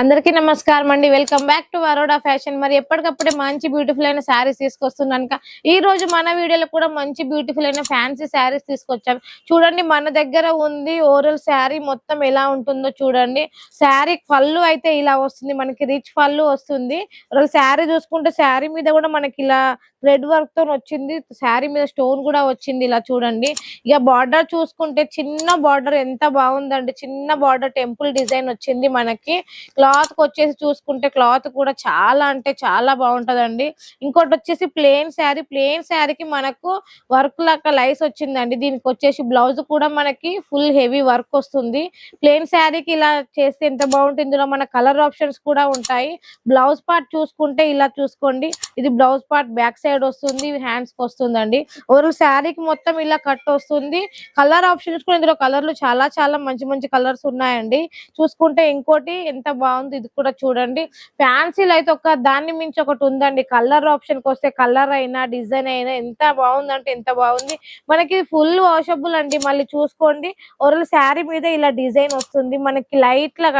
అందరికీ నమస్కారం అండి. Welcome back to Varoda fashion మరి ఎప్పటికప్పుడే మంచి బ్యూటిఫుల్ అయిన శారీస్ తీసుకొస్తున్నాను ఈ రోజు మన వీడియోలో కూడా మంచి బ్యూటిఫుల్ అయిన ఫ్యాన్సీ శారీస్ తీసుకొచ్చాను చూడండి మన దగ్గర ఉంది ఓరల్ శారీ మొత్తం ఎలా ఉంటుందో చూడండి. శారీ పళ్ళు అయితే ఇలా వస్తుంది మనకి రిచ్ పళ్ళు వస్తుంది. ఓరల్ శారీ చూసుకుంటే శారీ మీద కూడా మనకి ఇలా థ్రెడ్ వర్క్తో వచ్చింది. శారీ మీద స్టోన్ కూడా వచ్చింది ఇలా చూడండి. ఇక బార్డర్ చూసుకుంటే చిన్న బార్డర్ ఎంత బాగుందండి చిన్న బార్డర్ టెంపుల్ డిజైన్ వచ్చింది మనకి. క్లాత్ కి వచ్చేసి చూసుకుంటే క్లాత్ కూడా చాలా అంటే చాలా బాగుంటదండి. ఇంకోటి వచ్చేసి ప్లేన్ శారీ ప్లెయిన్ శారీకి మనకు వర్క్ లాగా లైస్ వచ్చిందండి. దీనికి వచ్చేసి బ్లౌజ్ కూడా మనకి ఫుల్ హెవీ వర్క్ వస్తుంది. ప్లేన్ శారీకి ఇలా చేస్తే ఎంత బాగుంటుంది ఇందులో మన కలర్ ఆప్షన్స్ కూడా ఉంటాయి. బ్లౌజ్ పార్ట్ చూసుకుంటే ఇలా చూసుకోండి. ఇది బ్లౌజ్ పార్ట్ బ్యాక్ సైడ్ వస్తుంది హ్యాండ్స్కి వస్తుందండి. ఓవరాల్ శారీకి మొత్తం ఇలా కట్ వస్తుంది. కలర్ ఆప్షన్స్ కూడా ఇందులో కలర్లు చాలా చాలా మంచి మంచి కలర్స్ ఉన్నాయండి. చూసుకుంటే ఇంకోటి ఎంత బాగుంది ఇది కూడా చూడండి. ఫ్యాన్సీలు అయితే ఒక దాన్ని మించి ఒకటి ఉందండి. కలర్ ఆప్షన్కి వస్తే కలర్ అయినా డిజైన్ అయినా ఎంత బాగుందంటే ఎంత బాగుంది. మనకి ఫుల్ వాషబుల్ అండి. మళ్ళీ చూసుకోండి. ఓరల్ శారీ మీద ఇలా డిజైన్ వస్తుంది. మనకి లైట్ లా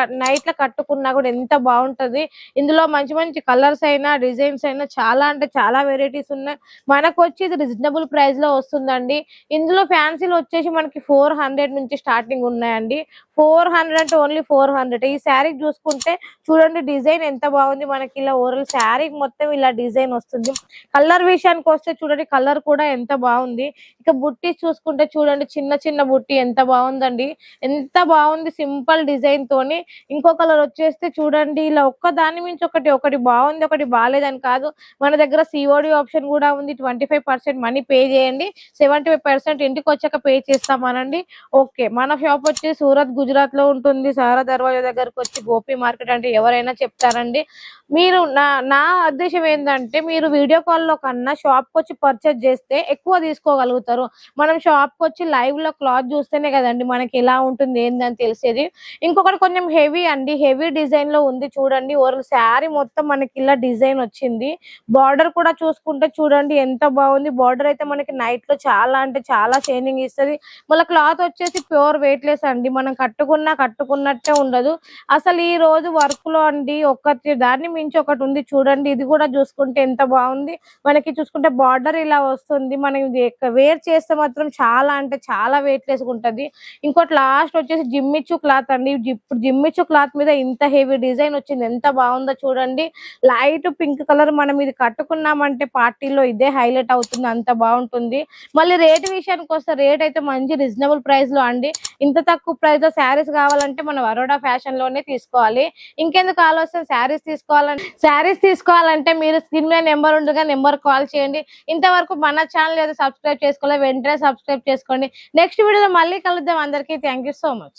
కట్టుకున్నా కూడా ఎంత బాగుంటది. ఇందులో మంచి మంచి కలర్స్ అయినా డిజైన్స్ అయినా చాలా అంటే చాలా వెరైటీస్ ఉన్నాయి. మనకు వచ్చి ఇది రీజనబుల్ ప్రైస్లో వస్తుందండి. ఇందులో ఫ్యాన్సీలు వచ్చేసి మనకి ఫోర్ హండ్రెడ్ నుంచి స్టార్టింగ్ ఉన్నాయండి. ఫోర్ హండ్రెడ్ అంటే ఓన్లీ ఫోర్ హండ్రెడ్ ఈ శారీ చూసుకుంటే చూడండి డిజైన్ ఎంత బాగుంది మనకి ఇలా ఓరల్ శారీ మొత్తం ఇలా డిజైన్ వస్తుంది. కలర్ విషయానికి వస్తే చూడండి కలర్ కూడా ఎంత బాగుంది. ఇక బుట్టి చూసుకుంటే చూడండి చిన్న చిన్న బుట్టి ఎంత బాగుందండి. ఎంత బాగుంది సింపుల్ డిజైన్ తోని. ఇంకో కలర్ వచ్చేస్తే చూడండి ఇలా ఒక్క దాని మించి ఒకటి ఒకటి బాగుంది ఒకటి బాగాలేదని కాదు. మన దగ్గర సిఓడి ఆప్షన్ కూడా ఉంది. Twenty five percent money pay చేయండి. సెవెంటీ ఫైవ్ పర్సెంట్ ఇంటికి వచ్చాక పే చేస్తామనండి. ఓకే మన షాప్ వచ్చి సూరత్ గుజరాత్లో ఉంటుంది. సారా దర్వాజా దగ్గరకు వచ్చి గోపి మార్కెట్ అంటే ఎవరైనా చెప్తారండి. మీరు నా నా ఉద్దేశం ఏంటంటే మీరు వీడియో కాల్లో కన్నా షాప్కి వచ్చి పర్చేజ్ చేస్తే ఎక్కువ తీసుకోగలుగుతారు. మనం షాప్కి వచ్చి లైవ్లో క్లాత్ చూస్తేనే కదండి మనకి ఎలా ఉంటుంది ఏందని తెలిసేది. ఇంకొకటి కొంచెం హెవీ అండి హెవీ డిజైన్లో ఉంది చూడండి. ఓరల్ శారీ మొత్తం మనకి ఇలా డిజైన్ వచ్చింది. బార్డర్ కూడా చూసుకుంటే చూడండి ఎంత బాగుంది. బార్డర్ అయితే మనకి నైట్లో చాలా అంటే చాలా షైనింగ్ ఇస్తది. మళ్ళీ క్లాత్ వచ్చేసి ప్యూర్ వెయిట్ లెస్ అండి. మనం కట్టుకున్నా కట్టుకున్నట్టే ఉండదు. అసలు ఈ రోజు రోజు వర్క్లో అండి ఒకటి దాన్ని మించి ఒకటి ఉంది. చూడండి ఇది కూడా చూసుకుంటే ఎంత బాగుంది. మనకి చూసుకుంటే బార్డర్ ఇలా వస్తుంది. మనం ఇది వేర్ చేస్తే మాత్రం చాలా అంటే చాలా వెయిట్ లెస్ ఉంటది. ఇంకోటి లాస్ట్ వచ్చేసి జిమ్మిచ్చు క్లాత్ అండి. ఇప్పుడు జిమ్మిచ్చు క్లాత్ మీద ఇంత హెవీ డిజైన్ వచ్చింది. ఎంత బాగుందో చూడండి. లైట్ పింక్ కలర్ మనం ఇది కట్టుకున్నామంటే పార్టీలో ఇదే హైలైట్ అవుతుంది. అంత బాగుంటుంది. మళ్ళీ రేట్ విషయానికి వస్తే రేట్ అయితే మంచి రీజనబుల్ ప్రైస్లో అండి. ఇంత తక్కువ ప్రైస్లో శారీస్ కావాలంటే మనం వరోడా ఫ్యాషన్లోనే తీసుకోవాలి. ఇంకెందుకు ఆలోచన శారీస్ తీసుకోవాలంటే శారీస్ తీసుకోవాలంటే మీరు స్క్రీన్ మీద నెంబర్ ఉండగా నెంబర్ కాల్ చేయండి. ఇంతవరకు మన ఛానల్ ఏదో సబ్స్క్రైబ్ చేసుకోవాలి వెంటనే సబ్స్క్రైబ్ చేసుకోండి. నెక్స్ట్ వీడియోలో మళ్ళీ కలుద్దాం. అందరికీ థ్యాంక్ సో మచ్.